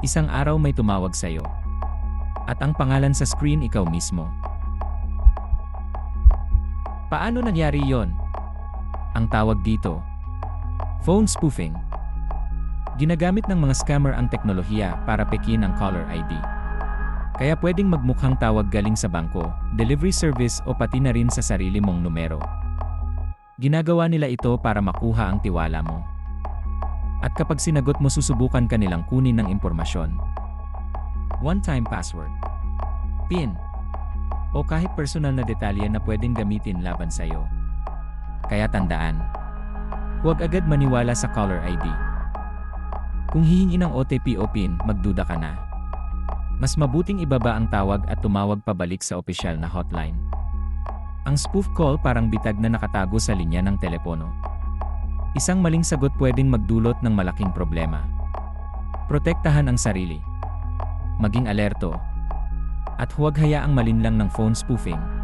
Isang araw may tumawag sa'yo. At ang pangalan sa screen ikaw mismo. Paano nangyari yon? Ang tawag dito, phone spoofing. Ginagamit ng mga scammer ang teknolohiya para pekin ang caller ID. Kaya pwedeng magmukhang tawag galing sa bangko, delivery service o pati na rin sa sarili mong numero. Ginagawa nila ito para makuha ang tiwala mo. At kapag sinagot mo susubukan ka nilang kunin ng impormasyon. One-time password. PIN. O kahit personal na detalye na pwedeng gamitin laban sa'yo. Kaya tandaan. Huwag agad maniwala sa caller ID. Kung hihingi ng OTP o PIN, magduda ka na. Mas mabuting ibaba ang tawag at tumawag pabalik sa opisyal na hotline. Ang spoof call parang bitag na nakatago sa linya ng telepono. Isang maling sagot pwedeng magdulot ng malaking problema. Protektahan ang sarili. Maging alerto. At huwag hayaang malinlang ng phone spoofing